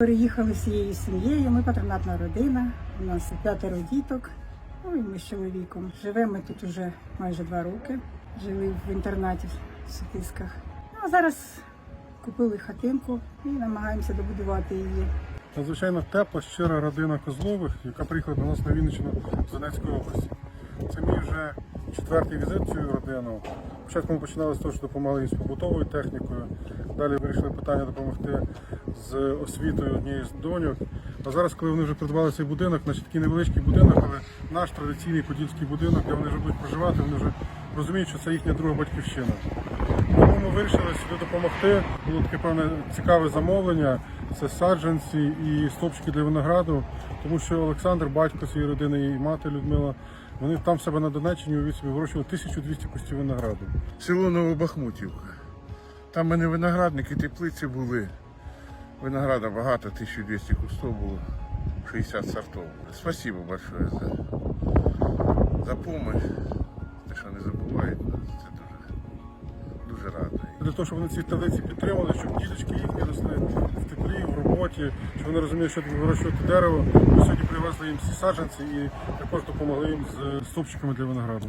Переїхали всією сім'єю. Ми патронатна родина. У нас п'ятеро діток. Ну і ми з чоловіком. Живемо тут уже майже два роки. Жили в інтернаті в Сутисках. Ну, а зараз купили хатинку і намагаємося добудувати її. Надзвичайно тепла, щира родина Козлових, яка приїхала до нас на Вінниччину з Донецької області. Це мій вже четвертий візит цю родину. Спочатку ми починали з того, що допомагали їм з побутовою технікою. Далі вирішили питання допомогти з освітою однієї з доньок. А зараз, коли вони вже придбали цей будинок, значить такий невеличкий будинок, але наш традиційний подільський будинок, де вони вже будуть проживати, вони вже розуміють, що це їхня друга батьківщина. Ми вирішили сюди допомогти. Було таке певне цікаве замовлення. Це саджанці і стопчики для винограду, тому що Олександр, батько цієї родини і мати Людмила, вони там в себе на Донеччині у собі вирощували 1200 кустів винограду. Село Новобахмутівка. Там в мене виноградники, теплиці були. Винограда багато, 1200 кустов було, 60 сортов. Спасибо большое за, за. Те, що не забувають Для того, щоб вони ці традиції підтримали, щоб діточки їхні росли в теплі, в роботі, щоб вони розуміли, що вирощувати дерево. Ми сьогодні привезли їм всі саджанці і також допомогли їм з стопчиками для винограду.